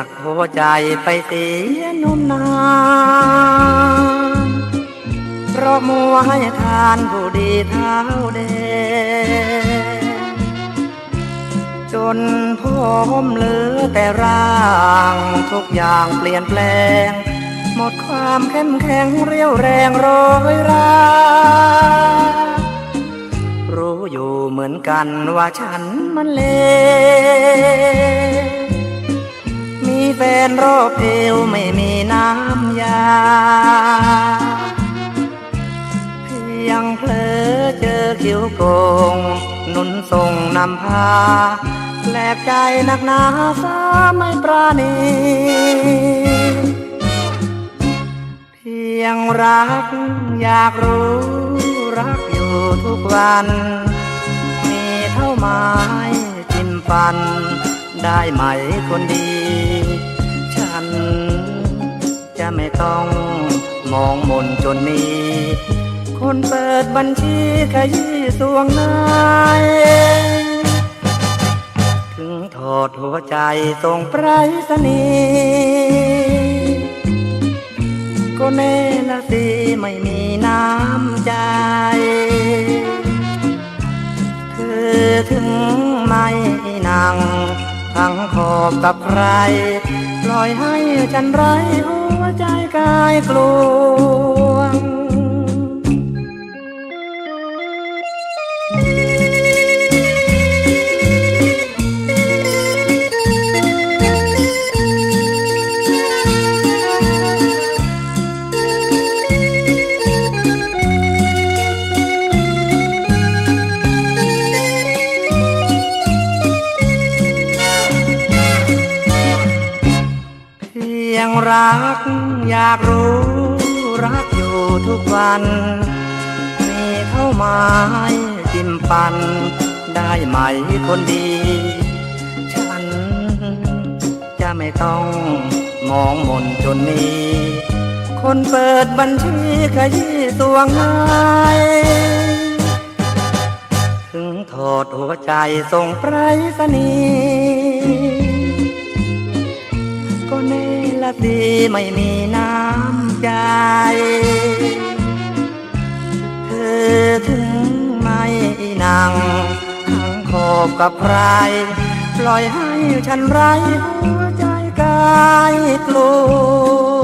ากหัวใจไปเสียนมนานเพราะมัวให้ทานผู้ดีเท้าแดจนผมเหลือแต่ร่างทุกอย่างเปลี่ยนแปลง หมดความเข้มแข็งเรียวแรงโรยรารู้อยู่เหมือนกันว่าฉันมันเลว แฟนรอบเอวไม่มีน้ำยา เพียงเพลอเจอคิ้วโกง นุนส่งนำพาแปลกใจนักหนาสาไม่ปราณี เพียงรักอยากรู้รักอยู่ทุกวัน มีเท่าไม้จิ้มฟันได้ไหมคนดี จะไม่ต้องมองมนจนมีคนเปิดบัญชีขยี้สวงนายถึงถอดหัวใจส่งไปรษณีย์ก็แน่ละสิไม่มีน้ำใจเธอถึงไม่นั่งทั้งขอบกับใคร ล่อยให้ฉันไร้หัวใจกายกลวง ยงรักอยากรู้รักอยู่ทุกวัน มีเท่าไม้จิ้มปัน ได้ไหมคนดี ฉันจะไม่ต้องมองมนจนมีคนเปิดบัญชีขยี้สวงนายถึงถอดหัวใจส่งไปรษณีย์ก็ เนละสิไม่มีน้ำใจ เธอถึงไม่นั่งขังขอบกับใคร ปล่อยให้ฉันไร้หัวใจกายกลัว